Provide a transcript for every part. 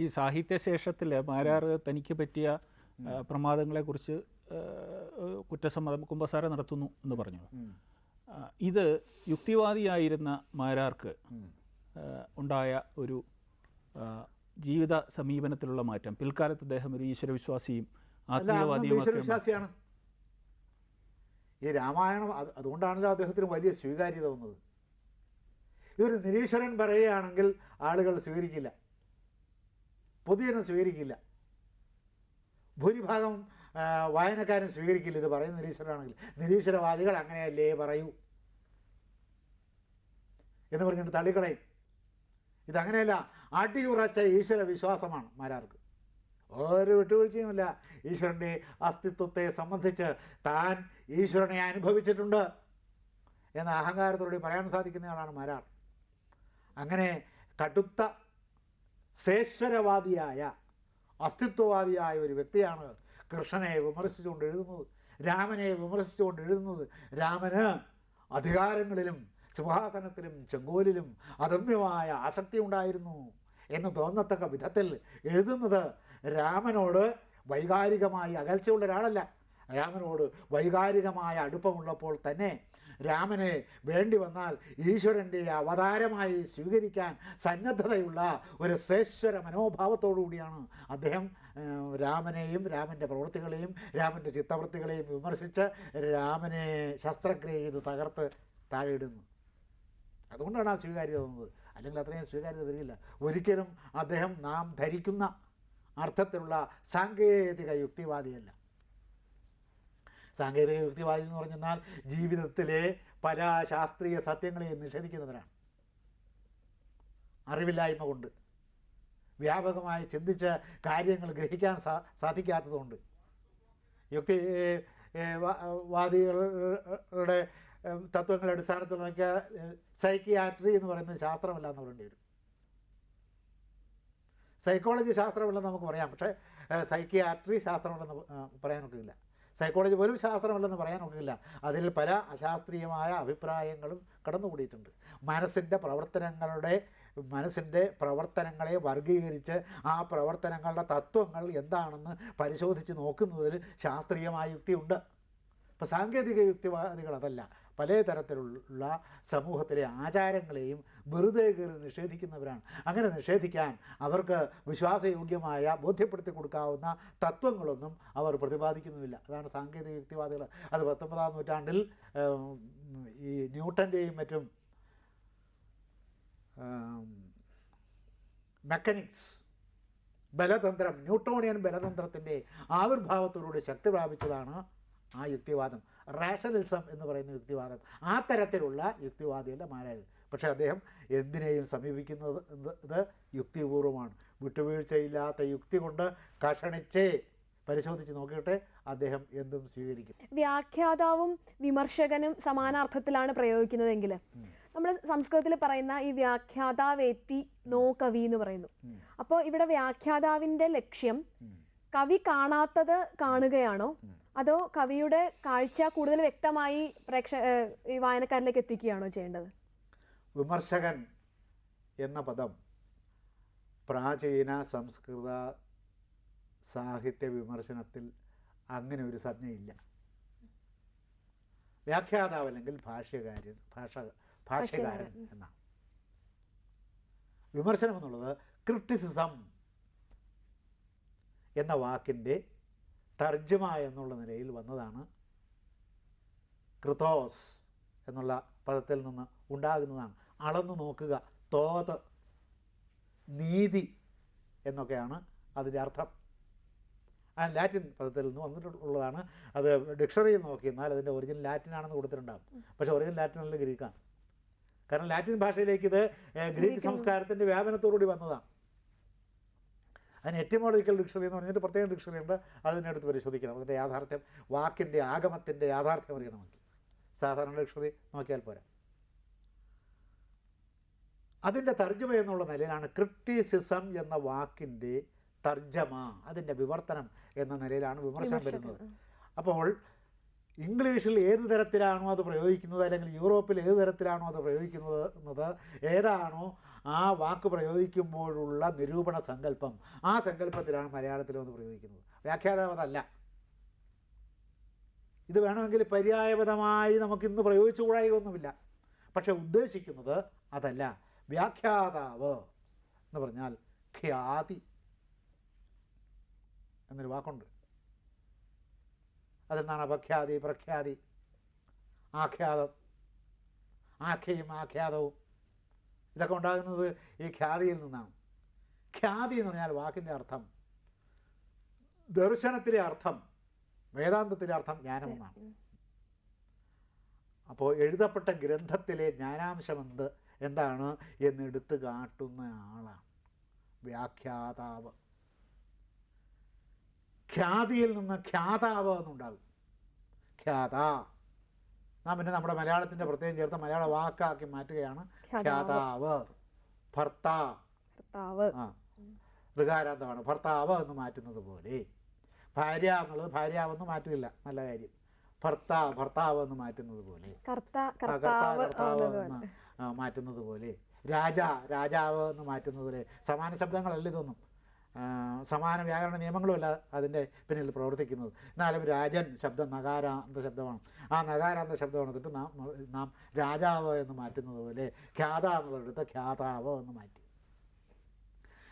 ഈ സാഹിത്യശേഷത്തിൽ മാരാർ തനിക്ക് പറ്റിയ പ്രമാദങ്ങളെക്കുറിച്ച് കുറ്റസമ്മതം കുമ്പസാര നടത്തുന്നു എന്ന് പറഞ്ഞു ഇത് യുക്തിവാദിയായിരുന്ന മാരാർക്ക് ഉണ്ടായ ഒരു ജീവിത സമീപനത്തിലുള്ള മാറ്റം. പിൽക്കാലത്ത് അദ്ദേഹം ഒരു ഈശ്വരവിശ്വാസിയും ആത്മീയവാദിയും ഈ രാമായണം അത് അതുകൊണ്ടാണല്ലോ അദ്ദേഹത്തിന് വലിയ സ്വീകാര്യത വന്നത്. ഇതൊരു നിരീശ്വരൻ പറയുകയാണെങ്കിൽ ആളുകൾ സ്വീകരിക്കില്ല. പൊതുജനം സ്വീകരിക്കില്ല. ഭൂരിഭാഗം വായനക്കാരും സ്വീകരിക്കില്ല ഇത് പറയുന്ന നിരീശ്വരാണെങ്കിൽ നിരീശ്വരവാദികൾ അങ്ങനെയല്ലേ പറയൂ? എന്ന് പറഞ്ഞിട്ട് തള്ളിക്കളയും. ഇതങ്ങനെയല്ല അടിയുറച്ച ഈശ്വര വിശ്വാസമാണ് മാരാർക്ക്. ഒരു വിട്ടുവീഴ്ചയുമില്ല. ഈശ്വരന്റെ അസ്തിത്വത്തെ സംബന്ധിച്ച് താൻ ഈശ്വരനെ അനുഭവിച്ചിട്ടുണ്ട് എന്ന അഹങ്കാരത്തോടെ പറയാൻ സാധിക്കുന്നയാളാണ് മാരാർ. അങ്ങനെ കടുത്ത സേശ്വരവാദിയായ അസ്തിത്വവാദിയായ ഒരു വ്യക്തിയാണ് കൃഷ്ണനെ വിമർശിച്ചുകൊണ്ട് എഴുതുന്നത് രാമനെ വിമർശിച്ചുകൊണ്ട് എഴുതുന്നത്. രാമന് അധികാരങ്ങളിലും സിംഹാസനത്തിലും ചെങ്കോലിലും അദമ്യമായ ആസക്തി ഉണ്ടായിരുന്നു എന്ന് തോന്നത്തക്ക വിധത്തിൽ എഴുതുന്നത് രാമനോട് വൈകാരികമായി അകൽച്ചയുള്ള ഒരാളല്ല. രാമനോട് വൈകാരികമായ അടുപ്പമുള്ളപ്പോൾ തന്നെ രാമനെ വേണ്ടി വന്നാൽ ഈശ്വരന്റെ അവതാരമായി സ്വീകരിക്കാൻ സന്നദ്ധതയുള്ള ഒരു സേശ്വര മനോഭാവത്തോടു കൂടിയാണ് അദ്ദേഹം രാമനെയും രാമന്റെ പ്രവൃത്തികളെയും രാമന്റെ ചിത്തവൃത്തികളെയും വിമർശിച്ച് രാമനെ ശസ്ത്രക്രിയ ചെയ്ത് തകർത്ത് താഴെയിടുന്നു. അതുകൊണ്ടാണ് ആ സ്വീകാര്യത വന്നത് അല്ലെങ്കിൽ അത്രയും സ്വീകാര്യത വരില്ല ഒരിക്കലും അദ്ദേഹം നാം ധരിക്കുന്ന അർത്ഥത്തിലുള്ള സാങ്കേതിക യുക്തിവാദിയല്ല. സാങ്കേതിക യുക്തിവാദി എന്ന് പറഞ്ഞാൽ ജീവിതത്തിലെ പല സത്യങ്ങളെ നിഷേധിക്കുന്നവരാണ്. അറിവില്ലായ്മ കൊണ്ട് വ്യാപകമായി ചിന്തിച്ച് കാര്യങ്ങൾ ഗ്രഹിക്കാൻ സാ സാധിക്കാത്തതുകൊണ്ട്. യുക്തി വാദികളുടെ തത്വങ്ങളുടെ അടിസ്ഥാനത്തിൽ നോക്കിയാൽ സൈക്കിയാട്രി എന്ന് പറയുന്നത് ശാസ്ത്രമല്ല എന്ന് പറയേണ്ടി വരും. സൈക്കോളജി ശാസ്ത്രമല്ലെന്ന് നമുക്ക് പറയാം. പക്ഷേ സൈക്കിയാട്രി ശാസ്ത്രമല്ലെന്ന് പറയാൻ പറയാനൊക്കില്ല. സൈക്കോളജി പോലും ശാസ്ത്രമല്ലെന്ന് പറയാൻ ഒക്കില്ല. അതിൽ പല അശാസ്ത്രീയമായ അഭിപ്രായങ്ങളും കടന്നുകൂടിയിട്ടുണ്ട്. മനസ്സിന്റെ പ്രവർത്തനങ്ങളുടെ മനസ്സിന്റെ പ്രവർത്തനങ്ങളെ വർഗീകരിച്ച് ആ പ്രവർത്തനങ്ങളുടെ തത്വങ്ങൾ എന്താണെന്ന് പരിശോധിച്ച് നോക്കുന്നതിൽ ശാസ്ത്രീയമായ യുക്തിയുണ്ട്. ഇപ്പോൾ സാങ്കേതിക യുക്തിവാദികൾ അതല്ല. പല തരത്തിലുള്ള സമൂഹത്തിലെ ആചാരങ്ങളെയും വെറുതെ കയറി നിഷേധിക്കുന്നവരാണ്. അങ്ങനെ നിഷേധിക്കാൻ അവർക്ക് വിശ്വാസയോഗ്യമായ ബോധ്യപ്പെടുത്തി കൊടുക്കാവുന്ന തത്വങ്ങളൊന്നും അവർ പ്രതിപാദിക്കുന്നുമില്ല. അതാണ് സാങ്കേതിക യുക്തിവാദികൾ. അത് പത്തൊമ്പതാം നൂറ്റാണ്ടിൽ ഈ ന്യൂട്ടന്റെയും മറ്റും മെക്കാനിക്സ് ബലതന്ത്രം ന്യൂട്ടോണിയൻ ബലതന്ത്രത്തിന്റെ ആവിർഭാവത്തോടുകൂടി ശക്തി പ്രാപിച്ചതാണ് ആ യുക്തിവാദം. റാഷണലിസം എന്ന് പറയുന്ന യുക്തിവാദം. ആ തരത്തിലുള്ള യുക്തിവാദിയല്ല മാരാർ പക്ഷേ അദ്ദേഹം എന്തിനേയും സമീപിക്കുന്നത് ഇത് യുക്തിപൂർവമാണ്. വിട്ടുവീഴ്ചയില്ലാത്ത യുക്തി കൊണ്ട് കഷണിച്ചേ പരിശോധിച്ച് നോക്കിയിട്ട് അദ്ദേഹം എന്തും സ്വീകരിക്കും. വ്യാഖ്യാതാവും വിമർശകനും സമാനാർത്ഥത്തിലാണ് പ്രയോഗിക്കുന്നതെങ്കിൽ നമ്മൾ സംസ്കൃതത്തിൽ പറയുന്ന ഈ വ്യാഖ്യാതാവേത്തി നോ കവി എന്ന് പറയുന്നു. അപ്പോൾ ഇവിടെ വ്യാഖ്യാതാവിന്റെ ലക്ഷ്യം കവി കാണാത്തത് കാണുകയാണോ? അതോ കവിയുടെ കാഴ്ച കൂടുതൽ വ്യക്തമായി പ്രേക്ഷ ഈ വായനക്കാരിലേക്ക് എത്തിക്കുകയാണോ ചെയ്യേണ്ടത്? വിമർശകൻ എന്ന പദം പ്രാചീന സംസ്കൃത സാഹിത്യ വിമർശനത്തിൽ അങ്ങനെ ഒരു സംജ്ഞയില്ല. വ്യാഖ്യാതാവ് അല്ലെങ്കിൽ ഭാഷ്യകാരൻ ഭാഷ ഭാഷ്യകാരൻ എന്നാണ്. വിമർശനം എന്നുള്ളത് ക്രിട്ടിസിസം എന്ന വാക്കിന്റെ തർജമ എന്നുള്ള നിലയിൽ വന്നതാണ് ക്രിതോസ് എന്നുള്ള പദത്തിൽ നിന്ന് ഉണ്ടാകുന്നതാണ്. അളന്നു നോക്കുക തോത് നീതി എന്നൊക്കെയാണ് അതിന്റെ അർത്ഥം. ആ ലാറ്റിൻ പദത്തിൽ നിന്ന് വന്നിട്ടുള്ളതാണ്. അത് ഡിക്ഷണറിയിൽ നോക്കിയെന്നാൽ അതിന്റെ ഒറിജിനൽ ലാറ്റിൻ ആണെന്ന് കൊടുത്തിട്ടുണ്ടാകും പക്ഷേ ഒറിജിനൽ ലാറ്റിൻ അല്ല ഗ്രീക്കാണ്. കാരണം ലാറ്റിൻ ഭാഷയിലേക്ക് ഇത് ഗ്രീക്ക് സംസ്കാരത്തിന്റെ വ്യാപനത്തോടുകൂടി വന്നതാണ്. അതിന് എറ്റിമോളജിക്കൽ ഡിക്ഷണറി എന്ന് പറഞ്ഞിട്ട് പ്രത്യേക ഡിക്ഷണറി ഉണ്ട്. അതിനെടുത്ത് പരിശോധിക്കണം. അതിന്റെ യാഥാർത്ഥ്യം വാക്കിന്റെ ആഗമത്തിന്റെ യാഥാർത്ഥ്യം അറിയണമെങ്കിൽ. സാധാരണ ഡിക്ഷണറി നോക്കിയാൽ പോരാ. അതിന്റെ തർജമ എന്നുള്ള നിലയിലാണ് ക്രിട്ടിസിസം എന്ന വാക്കിന്റെ തർജമ അതിന്റെ വിവർത്തനം എന്ന നിലയിലാണ് വിമർശനം വരുന്നത്. അപ്പോൾ ഇംഗ്ലീഷിൽ ഏത് തരത്തിലാണോ അത് പ്രയോഗിക്കുന്നത് അല്ലെങ്കിൽ യൂറോപ്പിൽ ഏത് തരത്തിലാണോ അത് പ്രയോഗിക്കുന്നത് എന്നത് ഏതാണോ ആ വാക്ക് പ്രയോഗിക്കുമ്പോഴുള്ള നിരൂപണ സങ്കല്പം ആ സങ്കല്പത്തിലാണ് മലയാളത്തിൽ വന്ന് പ്രയോഗിക്കുന്നത്. വ്യാഖ്യാതാവതല്ല. ഇത് വേണമെങ്കിൽ പര്യായപദമായി നമുക്കിന്ന് പ്രയോഗിച്ചുകൂടായൊന്നുമില്ല പക്ഷെ ഉദ്ദേശിക്കുന്നത് അതല്ല. വ്യാഖ്യാതാവ് എന്ന് പറഞ്ഞാൽ ഖ്യാതി എന്നൊരു വാക്കുണ്ട്. അതെന്താണ്? അപഖ്യാതി പ്രഖ്യാതി ആഖ്യാതം. ആഖ്യയും ആഖ്യാതവും. ഇതൊക്കെ ഉണ്ടാകുന്നത് ഈ ഖ്യാതിയിൽ നിന്നാണ്. ഖ്യാതി എന്ന് പറഞ്ഞാൽ വാക്കിന്റെ അർത്ഥം ദർശനത്തിലെ അർത്ഥം വേദാന്തത്തിലെ അർത്ഥം ജ്ഞാനമെന്നാണ്. അപ്പോൾ എഴുതപ്പെട്ട ഗ്രന്ഥത്തിലെ ജ്ഞാനാംശം എന്ത് എന്താണ് എന്നെടുത്ത് കാട്ടുന്ന ആളാണ് വ്യാഖ്യാതാവ്. ഖ്യാതിയിൽ നിന്ന് ഖ്യാതാവ് എന്നുണ്ടാകും. ഖ്യാത. നാം പിന്നെ നമ്മുടെ മലയാളത്തിന്റെ പ്രത്യേകം ചേർത്ത് മലയാള വാക്കാക്കി മാറ്റുകയാണ്. ഖ്യാതാവ്. ഭർത്ത ആ. ഋകാരാന്തമാണ്. ഭർത്താവ് എന്ന് മാറ്റുന്നത് പോലെ. ഭാര്യ എന്നുള്ളത് ഭാര്യാവെന്ന് മാറ്റില്ല നല്ല കാര്യം. ഭർത്താവ് ഭർത്താവ് എന്ന് മാറ്റുന്നത് പോലെ. കർത്താവ്. എന്ന് മാറ്റുന്നത് പോലെ. രാജ രാജാവ് എന്ന് മാറ്റുന്നത് പോലെ. സമാന ശബ്ദങ്ങളല്ല ഇതൊന്നും. സമാന വ്യാകരണ നിയമങ്ങളുമല്ല അതിന്റെ പിന്നിൽ പ്രവർത്തിക്കുന്നത്. എന്നാലും രാജൻ ശബ്ദം നകാരാന്ത ശബ്ദമാണ്. ആ നകാരാന്ത ശബ്ദം എടുത്തിട്ട് നാം നാം രാജാവ് എന്ന് മാറ്റുന്നത് പോലെ ഖ്യാത എന്നുള്ളടുത്ത് ഖ്യാതാവ് എന്ന് മാറ്റി.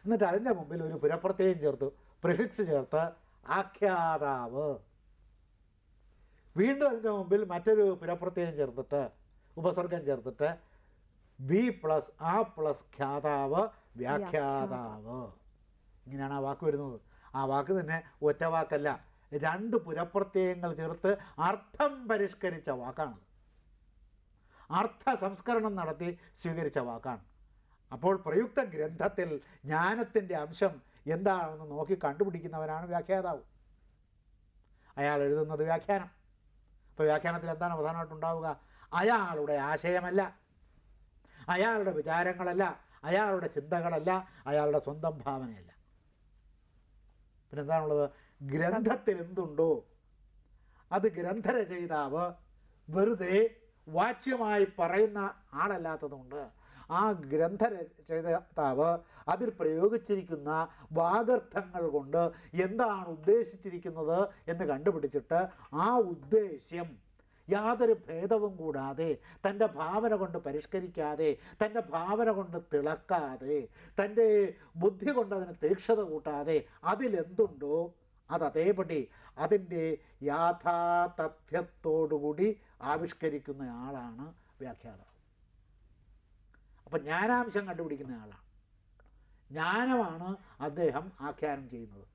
എന്നിട്ട് അതിന്റെ മുമ്പിൽ ഒരു പുരപ്രത്യയം ചേർത്തു പ്രിഫിക്സ് ചേർത്ത് ആഖ്യാതാവ്. വീണ്ടും അതിന്റെ മുമ്പിൽ മറ്റൊരു പുരപ്രത്യയം ചേർത്തിട്ട് ഉപസർഗം ചേർത്തിട്ട് ബി പ്ലസ് ആ പ്ലസ് ഖ്യാതാവ് വ്യാഖ്യാതാവ്. ഇങ്ങനെയാണ് ആ വാക്ക് വരുന്നത്. ആ വാക്ക് തന്നെ ഒറ്റ വാക്കല്ല രണ്ട് പുരപ്രത്യയങ്ങൾ ചേർത്ത് അർത്ഥം പരിഷ്കരിച്ച വാക്കാണ്. അർത്ഥ സംസ്കരണം നടത്തി സ്വീകരിച്ച വാക്കാണ്. അപ്പോൾ പ്രയുക്ത ഗ്രന്ഥത്തിൽ ജ്ഞാനത്തിന്റെ അംശം എന്താണെന്ന് നോക്കി കണ്ടുപിടിക്കുന്നവനാണ് വ്യാഖ്യാതാവ്. അയാൾ എഴുതുന്നത് വ്യാഖ്യാനം. അപ്പോൾ വ്യാഖ്യാനത്തിൽ എന്താണ് പ്രധാനമായിട്ടുണ്ടാവുക? അയാളുടെ ആശയമല്ല. അയാളുടെ വിചാരങ്ങളല്ല. അയാളുടെ ചിന്തകളല്ല. അയാളുടെ സ്വന്തം ഭാവനയല്ല. പിന്നെന്താണുള്ളത്? ഗ്രന്ഥത്തിൽ എന്തുണ്ടോ അത് ഗ്രന്ഥരചയിതാവ് വെറുതെ വാച്യമായി പറയുന്ന ആളല്ലാത്തതുകൊണ്ട് ആ ഗ്രന്ഥരചയിതാവ് അതിൽ പ്രയോഗിച്ചിരിക്കുന്ന വാഗർത്ഥങ്ങൾ കൊണ്ട് എന്താണ് ഉദ്ദേശിച്ചിരിക്കുന്നത് എന്ന് കണ്ടുപിടിച്ചിട്ട് ആ ഉദ്ദേശ്യം യാതൊരു ഭേദവും കൂടാതെ തന്റെ ഭാവന കൊണ്ട് പരിഷ്കരിക്കാതെ തന്റെ ഭാവന കൊണ്ട് തിളക്കാതെ തന്റെ ബുദ്ധി കൊണ്ട് അതിന് തീക്ഷത കൂട്ടാതെ അതിലെന്തുണ്ടോ അത് അതേപടി അതിന്റെ യാഥാതഥ്യത്തോടുകൂടി ആവിഷ്കരിക്കുന്ന ആളാണ് വ്യാഖ്യാതാവ്. അപ്പം ജ്ഞാനാംശം കണ്ടുപിടിക്കുന്ന ആളാണ്. ജ്ഞാനമാണ് അദ്ദേഹം ആഖ്യാനം ചെയ്യുന്നത്.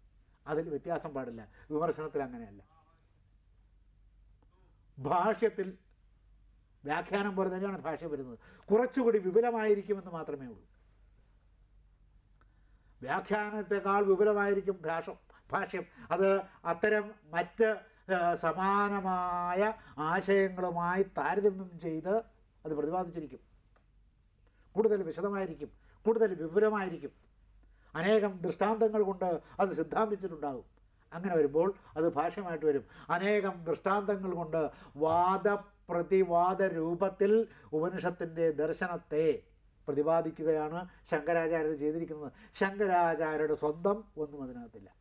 അതിൽ വ്യത്യാസം പാടില്ല. വിമർശനത്തിൽ അങ്ങനെയല്ല. ഭാഷ്യത്തിൽ വ്യാഖ്യാനം പോലെ തന്നെയാണ് ഭാഷ വരുന്നത്. കുറച്ചുകൂടി വിപുലമായിരിക്കുമെന്ന് മാത്രമേ ഉള്ളൂ. വ്യാഖ്യാനത്തെക്കാൾ വിപുലമായിരിക്കും ഭാഷ ഭാഷ്യം. അത് അത്തരം മറ്റ് സമാനമായ ആശയങ്ങളുമായി താരതമ്യം ചെയ്ത് അത് പ്രതിപാദിച്ചിരിക്കും. കൂടുതൽ വിശദമായിരിക്കും കൂടുതൽ വിപുലമായിരിക്കും. അനേകം ദൃഷ്ടാന്തങ്ങൾ കൊണ്ട് അത് സിദ്ധാന്തിച്ചിട്ടുണ്ടാകും. അങ്ങനെ വരുമ്പോൾ അത് ഭാഷ്യമായിട്ട് വരും. അനേകം ദൃഷ്ടാന്തങ്ങൾ കൊണ്ട് വാദപ്രതിവാദ രൂപത്തിൽ ഉപനിഷത്തിന്റെ ദർശനത്തെ പ്രതിപാദിക്കുകയാണ് ശങ്കരാചാര്യർ ചെയ്തിരിക്കുന്നത്. ശങ്കരാചാര്യരുടെ സ്വന്തം ഒന്നും അതിനകത്തില്ല.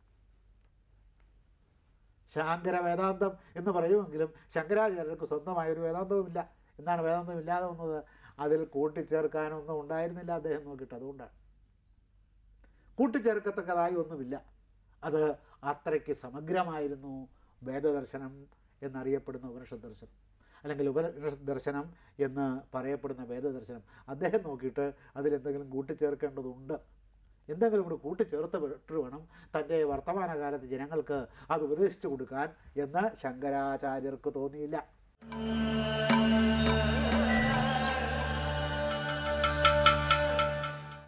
ശാങ്കര വേദാന്തം എന്ന് പറയുമെങ്കിലും ശങ്കരാചാര്യർക്ക് സ്വന്തമായൊരു വേദാന്തവുമില്ല. എന്നാണ് വേദാന്തം ഇല്ലാതെ വന്നത്? അതിൽ കൂട്ടിച്ചേർക്കാനൊന്നും ഉണ്ടായിരുന്നില്ല അദ്ദേഹം നോക്കിയിട്ട് അതുകൊണ്ടാണ്. കൂട്ടിച്ചേർക്കത്തക്കതായി ഒന്നുമില്ല. അത് അത്രയ്ക്ക് സമഗ്രമായിരുന്നു വേദദർശനം എന്നറിയപ്പെടുന്ന ഉപനിഷത് ദർശനം. അല്ലെങ്കിൽ ഉപനിഷത് ദർശനം എന്ന് പറയപ്പെടുന്ന വേദദർശനം. അദ്ദേഹം നോക്കിയിട്ട് അതിലെന്തെങ്കിലും കൂട്ടിച്ചേർക്കേണ്ടതുണ്ട്. എന്തെങ്കിലും കൂടി കൂട്ടിച്ചേർത്ത് വിട്ട് വേണം തന്റെ വർത്തമാനകാലത്ത് ജനങ്ങൾക്ക് അത് ഉപദേശിച്ചു കൊടുക്കാൻ എന്ന് ശങ്കരാചാര്യർക്ക് തോന്നിയില്ല.